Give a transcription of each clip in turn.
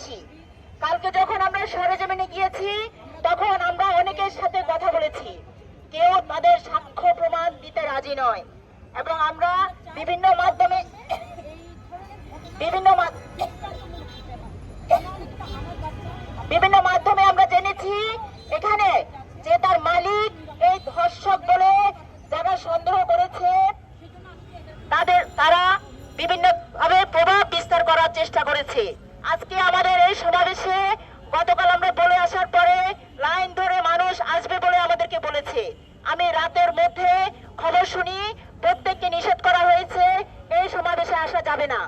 বেশি কালকে যখন আমরা সরেজমিনে গিয়েছি, তখন আমরা অনেকের সাথে কথা বলেছি। কেউ তাদের সাক্ষ্য প্রমাণ দিতে রাজি নয়। এবং আমরা বিভিন্ন মাধ্যমে আজকে আমাদের এই সমাবেশে গতকাল আমরা বলে আসার পরে লাইন ধরে মানুষ আসবে বলে আমাদেরকে বলেছে। আমি রাতের মধ্যে খবর শুনি, প্রত্যেককে নিষেধ করা হয়েছে, এই সমাবেশে আসা যাবে না।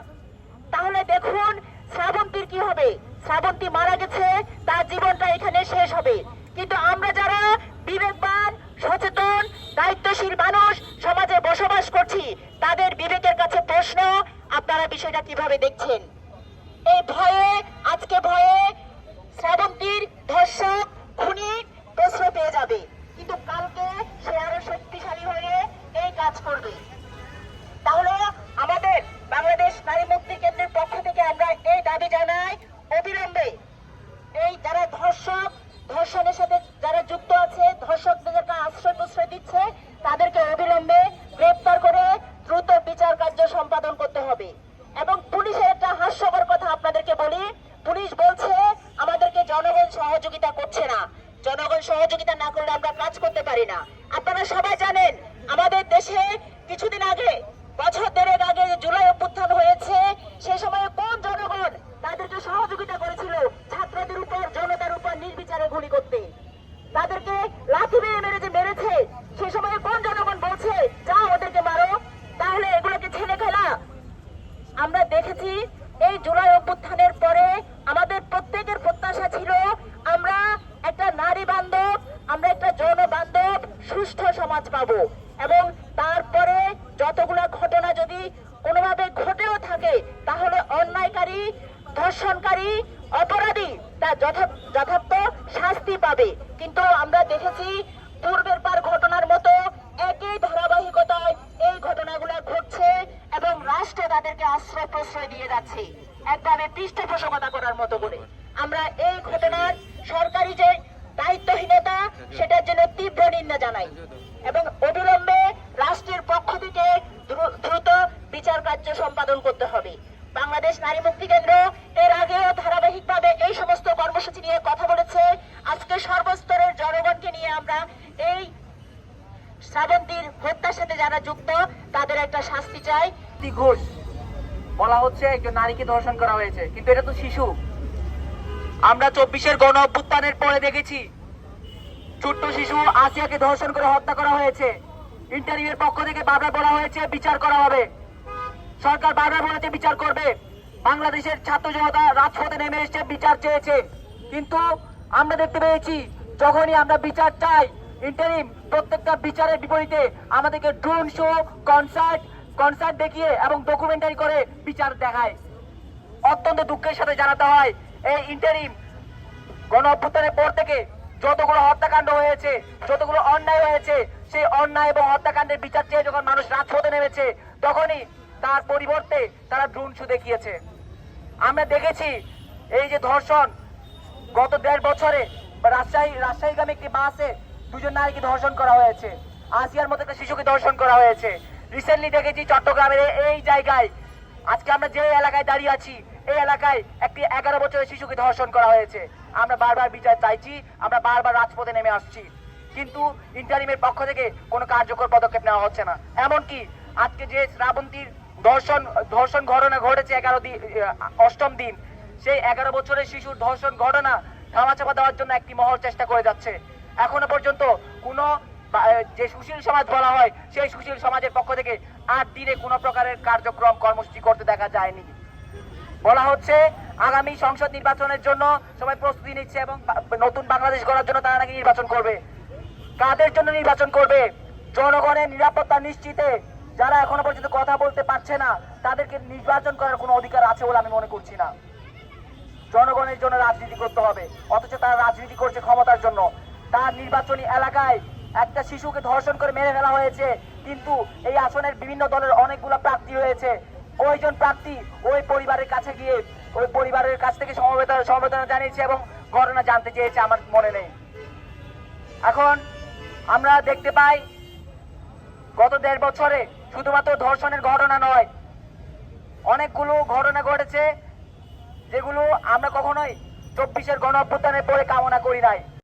তাহলে দেখুন শ্রাবন্তীর কি হবে। শ্রাবন্তী মারা গেছে, তার জীবনটা এখানে শেষ হবে। কিন্তু আমরা যারা বিবেকবান, সচেতন, দায়িত্বশীল মানুষ, সমাজে বসবাস করছি, তাদের বিবেকের কাছে প্রশ্ন, আপনারা বিষয়টা কীভাবে দেখছেন? এই ভয়ে আজকে ভয়ে শ্রাবন্তীর ধর্ষক খুনি প্রশ্রয় পেয়ে যাবে কিন্তু কালকে সে আরও শক্তিশালী হয়ে এই কাজ করবে তাহলে আমাদের বাংলাদেশ নারী মুক্তি কেন্দ্রের পক্ষ থেকে আমরা এই দাবি জানাই অবিলম্বে এই যারা ধর্ষক ধর্ষণের সাথে যারা যুক্ত আছে ধর্ষকদেরকে আশ্রয় প্রশ্রয় দিচ্ছে তাদেরকে অবিলম্বে গ্রেপ্তার করে দ্রুত বিচার কার্য সম্পাদন করতে হবে এবং পুলিশের একটা হাস্যকর কথা আপনাদেরকে বলি পুলিশ বলছে আমাদেরকে জনগণ সহযোগিতা করছে না। জনগণ সহযোগিতা না করলে আমরা কাজ করতে পারি না। আপনারা সবাই জানেন, আমাদের দেশে কিছুদিন আগে, বছর দেড়েক আগে জুলাই অভ্যুত্থান হয়েছে, সে সময়ে কোন জনগণ তাদেরকে সহযোগিতা করেছিল? ছাত্রদের উপর, জনতার উপর নির্বিচারে গুলি করতে। তাদেরকে লাঠি মেরে মেরে যে মেরেছে, সে সময়ে কোন জনগণ বলছে, যা ওদেরকে মারো, তাহলে এগুলোকে ছেলে খেলা আমরা দেখেছি, এই জুলাই অভ্যুত্থানের পরে আমাদের প্রত্যেকের প্রত্যাশা ছিল আমরা একটা নারী বান্ধব আমরা একটা যৌন বান্ধব সুষ্ঠু সমাজ পাবো এবং তারপরে যতগুলো ঘটনা যদি কোনোভাবে ঘটেও থাকে, তাহলে অন্যায়কারী, ধর্ষণকারী, অপরাধী যথা- যথার্থ শাস্তি পাবে। কিন্তু আমরা দেখেছি পূর্বের পার ঘটনার মতো একই ধারাবাহিকতায় এই ঘটনাগুলো ঘটছে এবং রাষ্ট্র তাদেরকে আশ্রয় প্রশ্রয় দিয়ে যাচ্ছে একভাবে পৃষ্ঠপোষকতা করার মতো করে। আমরা এই ঘটনার সরকারি যে দায়িত্বহীনতা, সেটার জন্য তীব্র নিন্দা জানাই এবং অবিলম্বে রাষ্ট্রের পক্ষ থেকে সম্পাদন করতে হবে। বাংলাদেশ নারী মুক্তি কেন্দ্র এর আগেও ধারাবাহিকভাবে এই সমস্ত কর্মসূচি নিয়ে কথা বলেছে। আজকে সর্বস্তরের জনগণকে নিয়ে আমরা এই শ্রাবন্তীর হত্যার সাথে যারা যুক্ত, তাদের একটা শাস্তি চাই। ঘোষ বলা হচ্ছে, একজন নারীকে ধর্ষণ করা হয়েছে, কিন্তু এটা তো শিশু। আমরা চব্বিশের গণ অভ্যুত্থানের পরে দেখেছি, ছোট্ট শিশু আসিয়াকে ধর্ষণ করে হত্যা করা হয়েছে। ইন্টারভিউর পক্ষ থেকে বারবার বলা হয়েছে, বিচার করা হবে। সরকার বারবার বলেছে বিচার করবে। বাংলাদেশের ছাত্র জনতা রাজপথে নেমে এসেছে বিচার চেয়েছে। কিন্তু আমরা দেখতে পেয়েছি, যখনই আমরা বিচার চাই ইন্টারিম প্রত্যেকটা বিচারের বিপরীতে আমাদেরকে ড্রোন শো কনসার্ট কনসার্ট দেখিয়ে এবং ডকুমেন্টারি করে বিচার দেখায়। অত্যন্ত দুঃখের সাথে জানাতে হয়, এই ইন্টারিম গণ অভ্যুত্থানের পর থেকে যতগুলো হত্যাকাণ্ড হয়েছে, যতগুলো অন্যায় হয়েছে, সেই অন্যায় এবং হত্যাকাণ্ডের বিচার চেয়ে যখন মানুষ রাজপথে নেমেছে, তখনই তার পরিবর্তে তারা ড্রোন শো দেখিয়েছে। আমরা দেখেছি এই যে ধর্ষণ গত দেড় বছরে রাজশাহী রাজশাহীগামী একটি বাসে দুজন নারীকে ধর্ষণ করা হয়েছে। আসিয়ার মতো একটা শিশুকে ধর্ষণ করা হয়েছে। রিসেন্টলি দেখেছি চট্টগ্রামের এই জায়গায়, আজকে আমরা যে এলাকায় দাঁড়িয়ে আছি, এই এলাকায় একটি এগারো বছরের শিশুকে ধর্ষণ করা হয়েছে। আমরা বারবার বিচার চাইছি, আমরা বারবার রাজপথে নেমে আসছি। কিন্তু ইন্টারিমের পক্ষ থেকে কোনো কার্যকর পদক্ষেপ নেওয়া হচ্ছে না। এমনকি আজকে যে শ্রাবন্তীর ধর্ষণ ধর্ষণ ঘটনা ঘটেছে এগারো দিন অষ্টম দিন। সেই এগারো বছরের শিশুর ধর্ষণ ঘটনা ধামাচাপা দেওয়ার জন্য একটি মহল চেষ্টা করে যাচ্ছে। এখনও পর্যন্ত কোনো যে সুশীল সমাজ বলা হয়, সেই সুশীল সমাজের পক্ষ থেকে আট দিনে কোনো প্রকারের কার্যক্রম, কর্মসূচি করতে দেখা যায়নি। বলা হচ্ছে, আগামী সংসদ নির্বাচনের জন্য সবাই প্রস্তুতি নিচ্ছে এবং নতুন বাংলাদেশ গড়ার জন্য তারা নাকি নির্বাচন করবে। কাদের জন্য নির্বাচন করবে? জনগণের নিরাপত্তা নিশ্চিতে যারা এখনও পর্যন্ত কথা বলতে পারছে না, তাদেরকে নির্বাচন করার কোনো অধিকার আছে বলে আমি মনে করছি না। জনগণের জন্য রাজনীতি করতে হবে, অথচ তারা রাজনীতি করছে ক্ষমতার জন্য। তার নির্বাচনী এলাকায় একটা শিশুকে ধর্ষণ করে মেরে ফেলা হয়েছে, কিন্তু এই আসনের বিভিন্ন দলের অনেকগুলো প্রার্থী হয়েছে ওইজন প্রার্থী ওই পরিবারের কাছে গিয়ে, ওই পরিবারের কাছ থেকে সমবেত সমবেদনা জানিয়েছে এবং ঘটনা জানতে চেয়েছে আমার মনে নেই। এখন আমরা দেখতে পাই গত দেড় বছরে শুধুমাত্র ধর্ষণের ঘটনা নয়, অনেকগুলো ঘটনা ঘটেছে যেগুলো আমরা কখনোই চব্বিশের গণ অভ্যুত্থানের পরে কামনা করি নাই।